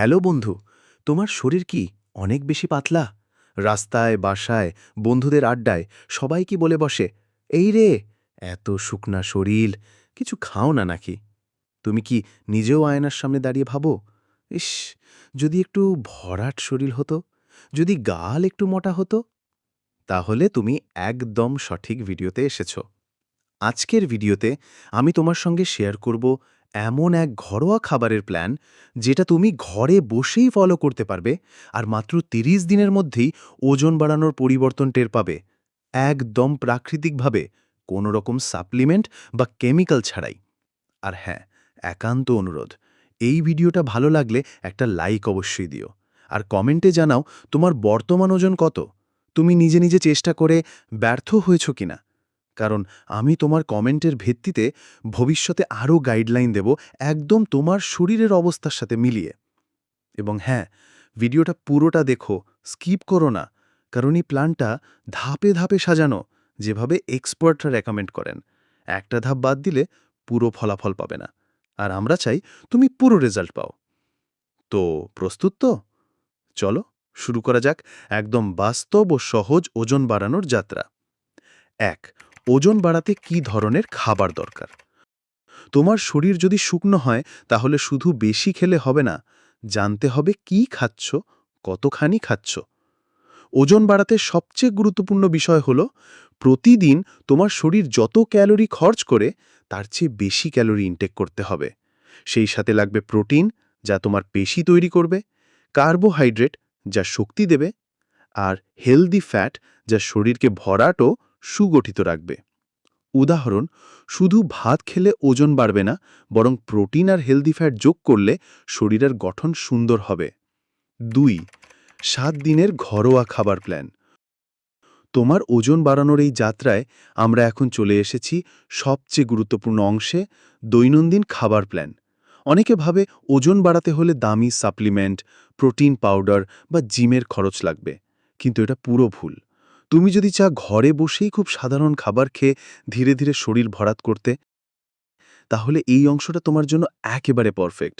Hello বন্ধু, তোমার শরীর কি অনেক বেশি পাতলা? রাস্তায়, বাসায়, বন্ধুদের আড্ডায় সবাই কি বলে বসে, এই রে, এত শুকনা শরীর, কিছু খাও না নাকি? তুমি কি নিজেও আয়নার সামনে দাঁড়িয়ে ভাবো? ইস, যদি একটু ভরাট শরীর হতো, যদি গাল একটু মোটা হতো, তাহলে তুমি একদম সঠিক ভিডিওতে এসেছ। আজকের ভিডিওতে আমি তোমার সঙ্গে শেয়ার করব এমন এক ঘরোয়া খাবারের প্ল্যান যেটা তুমি ঘরে বসেই ফলো করতে পারবে আর মাত্র ৩০ দিনের মধ্যেই ওজন বাড়ানোর পরিবর্তন টের পাবে। একদম প্রাকৃতিকভাবে, কোনো রকম সাপ্লিমেন্ট বা কেমিক্যাল ছাড়াই। আর হ্যাঁ একান্ত অনুরোধ, এই ভিডিওটা ভালো লাগলে একটা লাইক অবশ্যই দিও। আর কমেন্টে জানাও তোমার বর্তমান ওজন কত। তুমি নিজে নিজে চেষ্টা করে ব্যর্থ হয়েছ কিনা। কারণ আমি তোমার কমেন্টের ভিত্তিতে ভবিষ্যতে আরও গাইডলাইন দেব একদম তোমার শরীরের অবস্থার সাথে মিলিয়ে। এবং হ্যাঁ ভিডিওটা পুরোটা দেখো, স্কিপ করো না, কারণ এই প্ল্যানটা ধাপে ধাপে সাজানো, যেভাবে এক্সপার্টরা রেকমেন্ড করেন। একটা ধাপ বাদ দিলে পুরো ফলাফল পাবে না। আর আমরা চাই তুমি পুরো রেজাল্ট পাও। তো প্রস্তুত তো? চলো, শুরু করা যাক একদম বাস্তব ও সহজ ওজন বাড়ানোর যাত্রা। এক ওজন বাড়াতে কি ধরনের খাবার দরকার? তোমার শরীর যদি শুকনো হয়, তাহলে শুধু বেশি খেলে হবে না, জানতে হবে কি খাচ্ছ, কতখানি খাচ্ছ। ওজন বাড়াতে সবচেয়ে গুরুত্বপূর্ণ বিষয় হল, প্রতিদিন তোমার শরীর যত ক্যালোরি খরচ করে, তার চেয়ে বেশি ক্যালোরি ইনটেক করতে হবে। সেই সাথে লাগবে প্রোটিন, যা তোমার পেশি তৈরি করবে, কার্বোহাইড্রেট, যা শক্তি দেবে, আর হেলদি ফ্যাট, যা শরীরকে ভরাট ও সুগঠিত রাখবে। উদাহরণ, শুধু ভাত খেলে ওজন বাড়বে না, বরং প্রোটিন আর হেলদি ফ্যাট যোগ করলে শরীরের গঠন সুন্দর হবে। দুই, সাত দিনের ঘরোয়া খাবার প্ল্যান। তোমার ওজন বাড়ানোর এই যাত্রায় আমরা এখন চলে এসেছি সবচেয়ে গুরুত্বপূর্ণ অংশে, দৈনন্দিন খাবার প্ল্যান। অনেকে ভাবে ওজন বাড়াতে হলে দামি সাপ্লিমেন্ট, প্রোটিন পাউডার বা জিমের খরচ লাগবে, কিন্তু এটা পুরো ভুল। তুমি যদি চা ঘরে বসেই খুব সাধারণ খাবার খেয়ে ধীরে ধীরে শরীর ভরাত করতে, তাহলে এই অংশটা তোমার জন্য একেবারে পারফেক্ট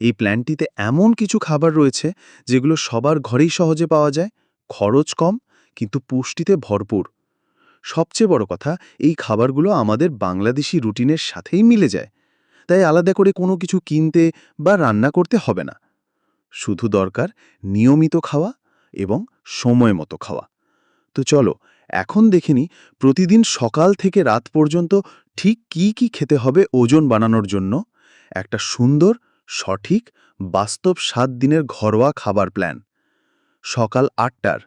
এই প্ল্যানটিতে এমন কিছু খাবার রয়েছে যেগুলো সবার ঘরেই সহজে পাওয়া যায়। খরচ কম, কিন্তু পুষ্টিতে ভরপুর। সবচেয়ে বড় কথা, এই খাবারগুলো আমাদের বাংলাদেশি রুটিনের সাথেই মিলে যায়। তাই আলাদা করে কোনো কিছু কিনতে বা রান্না করতে হবে না। শুধু দরকার নিয়মিত খাওয়া এবং সময় মতো খাওয়া। তো চলো, এখন দেখে নি প্রতিদিন সকাল থেকে রাত পর্যন্ত ঠিক কি কি খেতে হবে ওজন বানানোর জন্য। একটা সুন্দর, সঠিক, বাস্তব সাত দিনের ঘরোয়া খাবার প্ল্যান সকাল আটটার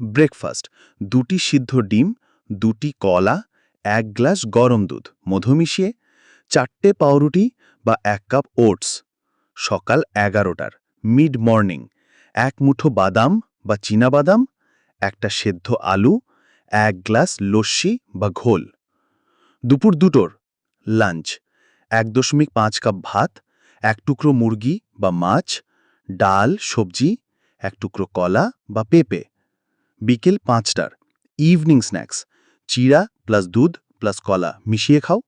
ব্রেকফাস্ট দুটি সিদ্ধ ডিম, দুটি কলা, এক গ্লাস গরম দুধ, মধু মিশিয়ে, চারটে পাউরুটি বা এক কাপ ওটস। সকাল এগারোটার মিড মর্নিং এক মুঠো বাদাম বা বাদাম একটা সেদ্ধ আলু, এক গ্লাস লস্যি বা ঘোল। দুপুর দুটোর লাঞ্চ এক দশমিক পাঁচ কাপ ভাত, এক টুকরো মুরগি বা মাছ, ডাল, সবজি, এক টুকরো কলা বা পেঁপে। বিকেল পাঁচটার ইভিনিং স্ন্যাক্স চিড়া প্লাস দুধ প্লাস কলা মিশিয়ে খাও।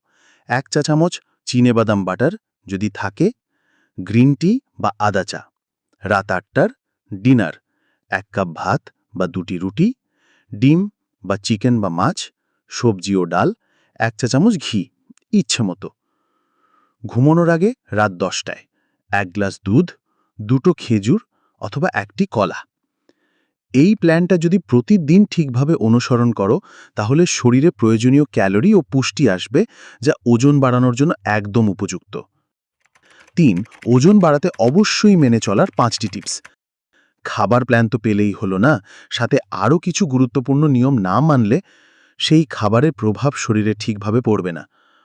এক চা চামচ বাদাম বাটার যদি থাকে গ্রিন টি বা আদা চা। রাত আটটার ডিনার এক কাপ ভাত বা দুটি রুটি, ডিম বা চিকেন বা মাছ, সবজি ও ডাল, এক চা চামচ ঘি, ইচ্ছে মতো। ঘুমানোর আগে রাত দশটায় এক গ্লাস দুধ, দুটো খেজুর অথবা একটি কলা। এই প্ল্যানটা যদি প্রতিদিন ঠিকভাবে অনুসরণ করো, তাহলে শরীরে প্রয়োজনীয় ক্যালোরি ও পুষ্টি আসবে যা ওজন বাড়ানোর জন্য একদম উপযুক্ত। তিন, ওজন বাড়াতে অবশ্যই মেনে চলার পাঁচটি টিপস। খাবার প্ল্যান তো পেলেই হলো না। সাথে আরও কিছু গুরুত্বপূর্ণ নিয়ম না মানলে সেই খাবারের প্রভাব শরীরে ঠিকভাবে পড়বে না।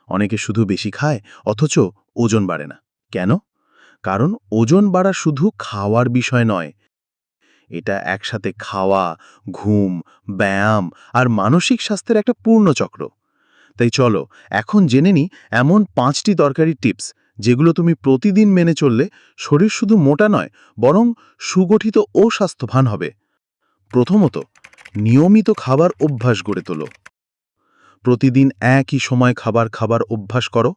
অনেকে শুধু বেশি খায়, অথচ ওজন বাড়ে না। কেন? কারণ ওজন বাড়া শুধু খাওয়ার বিষয় নয়। এটা একসাথে খাওয়া, ঘুম, ব্যায়াম আর মানসিক স্বাস্থ্যের একটা পূর্ণ চক্র। তাই চলো, এখন জেনে নি এমন পাঁচটি দরকারি টিপস যেগুলো তুমি প্রতিদিন মেনে চললে শরীর শুধু মোটা নয়, বরং সুগঠিত ও স্বাস্থ্যবান হবে। প্রথমত, নিয়মিত খাবার অভ্যাস গড়ে তোলো। প্রতিদিন একই সময় খাবার খাবার অভ্যাস করো।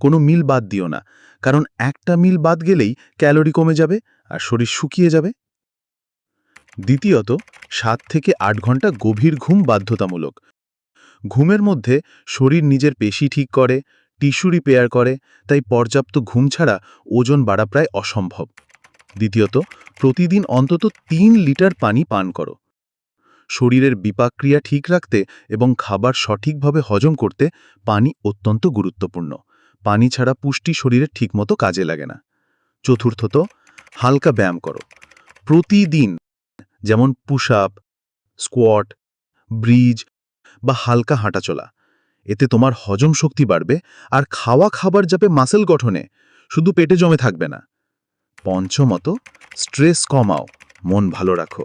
কোনো মিল বাদ দিও না, কারণ একটা মিল বাদ গেলেই ক্যালোরি কমে যাবে আর শরীর শুকিয়ে যাবে। দ্বিতীয়ত, সাত থেকে আট ঘণ্টা গভীর ঘুম বাধ্যতামূলক। ঘুমের মধ্যে শরীর নিজের পেশি ঠিক করে টিস্যু রিপেয়ার করে, তাই পর্যাপ্ত ঘুম ছাড়া ওজন বাড়া প্রায় অসম্ভব। দ্বিতীয়ত, প্রতিদিন অন্তত তিন লিটার পানি পান করো। শরীরের বিপাক্রিয়া ঠিক রাখতে এবং খাবার সঠিকভাবে হজম করতে পানি অত্যন্ত গুরুত্বপূর্ণ। পানি ছাড়া পুষ্টি শরীরে ঠিকমতো কাজে লাগে না। চতুর্থত, হালকা ব্যায়াম করো। প্রতিদিন যেমন পুশ আপ, স্কোয়াট, ব্রিজ বা হালকা হাঁটাচলা। এতে তোমার হজম শক্তি বাড়বে আর খাওয়া খাবার যাবে মাসেল গঠনে। শুধু পেটে জমে থাকবে না। পঞ্চমত স্ট্রেস কমাও, মন ভালো রাখো।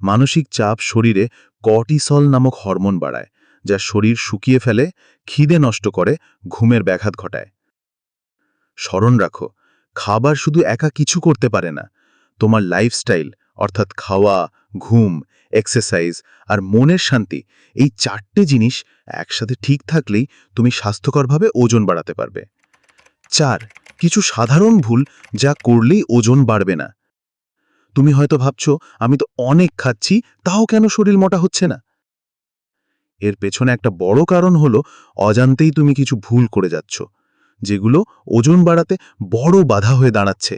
মানসিক চাপ শরীরে কর্টিসল নামক হরমোন বাড়ায়, যা শরীর শুকিয়ে ফেলে, খিদে নষ্ট করে, ঘুমের ব্যাঘাত ঘটায়। স্মরণ রাখো, খাবার শুধু একা কিছু করতে পারে না। তোমার লাইফস্টাইল অর্থাৎ খাওয়া, ঘুম এক্সারসাইজ আর মনের শান্তি, এই চারটে জিনিস একসাথে ঠিক থাকলেই তুমি স্বাস্থ্যকরভাবে ওজন বাড়াতে পারবে। চার, কিছু সাধারণ ভুল যা করলেই ওজন বাড়বে না। তুমি হয়তো ভাবছ, আমি তো অনেক খাচ্ছি, তাও কেন শরীর মোটা হচ্ছে না? এর পেছনে একটা বড় কারণ হলো, অজান্তেই তুমি কিছু ভুল করে যাচ্ছ, যেগুলো ওজন বাড়াতে বড় বাধা হয়ে দাঁড়াচ্ছে।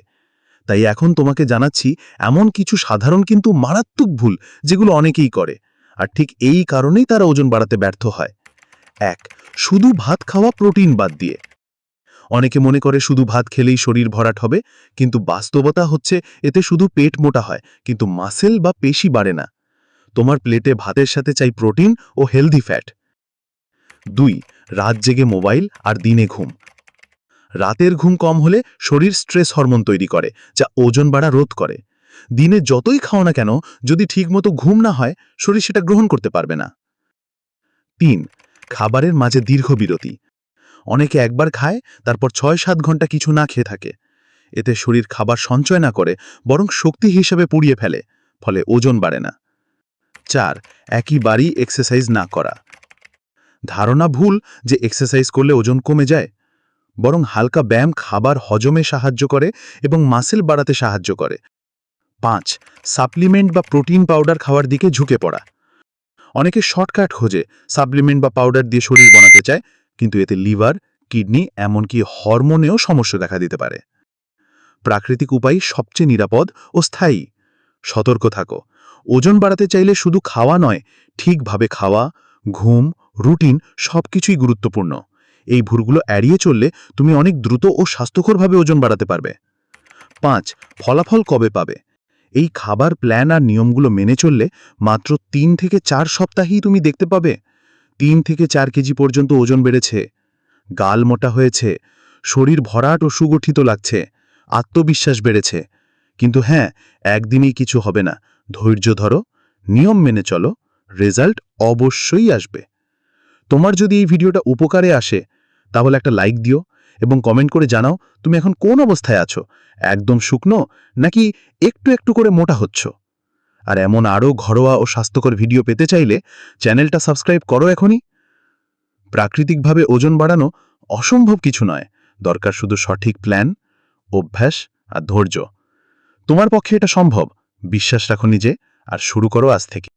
তাই এখন তোমাকে জানাচ্ছি, এমন কিছু সাধারণ কিন্তু মারাত্মক ভুল যেগুলো অনেকেই করে। আর ঠিক এই কারণেই তারা ওজন বাড়াতে ব্যর্থ হয়। এক, শুধু ভাত খাওয়া প্রোটিন বাদ দিয়ে। অনেকে মনে করে শুধু ভাত খেলেই শরীর ভরাট হবে, কিন্তু বাস্তবতা হচ্ছে এতে শুধু পেট মোটা হয়, কিন্তু মাসেল বা পেশি বাড়ে না। তোমার প্লেটে ভাতের সাথে চাই প্রোটিন ও হেলদি ফ্যাট। দুই, রাত জেগে মোবাইল আর দিনে ঘুম। রাতের ঘুম কম হলে শরীর স্ট্রেস হরমোন তৈরি করে, যা ওজন বাড়া রোধ করে। দিনে যতই খাও না কেন, যদি ঠিকমতো ঘুম না হয়, শরীর সেটা গ্রহণ করতে পারবে না। তিন, খাবারের মাঝে দীর্ঘ বিরতি। অনেকে একবার খায়, তারপর ছয় সাত ঘণ্টা কিছু না খেয়ে থাকে। এতে শরীর খাবার সঞ্চয় না করে, বরং শক্তি হিসেবে পুড়িয়ে ফেলে, ফলে ওজন বাড়ে না। চার একইবারই এক্সারসাইজ না করা। ধারণা ভুল যে এক্সারসাইজ করলে ওজন কমে যায় বরং হালকা ব্যায়াম খাবার হজমে সাহায্য করে এবং মাসেল বাড়াতে সাহায্য করে। পাঁচ, সাপ্লিমেন্ট বা প্রোটিন পাউডার খাওয়ার দিকে ঝুঁকে পড়া। অনেকে শর্টকাট খোঁজে সাপ্লিমেন্ট বা পাউডার দিয়ে শরীর বানাতে চায়, কিন্তু এতে লিভার, কিডনি এমনকি হরমোনেও সমস্যা দেখা দিতে পারে। প্রাকৃতিক উপায় সবচেয়ে নিরাপদ ও স্থায়ী। সতর্ক থাকো। ওজন বাড়াতে চাইলে শুধু খাওয়া নয়, ঠিকভাবে খাওয়া, ঘুম, রুটিন সবকিছুই গুরুত্বপূর্ণ। এই ভুলগুলো এড়িয়ে চললে তুমি অনেক দ্রুত ও স্বাস্থ্যকরভাবে ওজন বাড়াতে পারবে। পাঁচ, ফলাফল কবে পাবে? এই খাবার প্ল্যান আর নিয়মগুলো মেনে চললে মাত্র তিন থেকে চার সপ্তাহেই তুমি দেখতে পাবে। তিন থেকে চার কেজি পর্যন্ত ওজন বেড়েছে। গাল মোটা হয়েছে। শরীর ভরাট ও সুগঠিত লাগছে। আত্মবিশ্বাস বেড়েছে। কিন্তু হ্যাঁ একদিনই কিছু হবে না। ধৈর্য ধরো। নিয়ম মেনে চলো। রেজাল্ট অবশ্যই আসবে। তোমার যদি এই ভিডিওটা উপকারে আসে তাহলে একটা লাইক দিও এবং কমেন্ট করে জানাও তুমি এখন কোন অবস্থায় আছো? একদম শুকনো নাকি একটু একটু করে মোটা হচ্ছ? আর এমন আরও ঘরোয়া ও স্বাস্থ্যকর ভিডিও পেতে চাইলে চ্যানেলটা সাবস্ক্রাইব করো এখনই। প্রাকৃতিকভাবে ওজন বাড়ানো অসম্ভব কিছু নয়, দরকার শুধু সঠিক প্ল্যান অভ্যাস আর ধৈর্য। তোমার পক্ষে এটা সম্ভব, বিশ্বাস রাখো নিজে, আর শুরু করো আজ থেকে।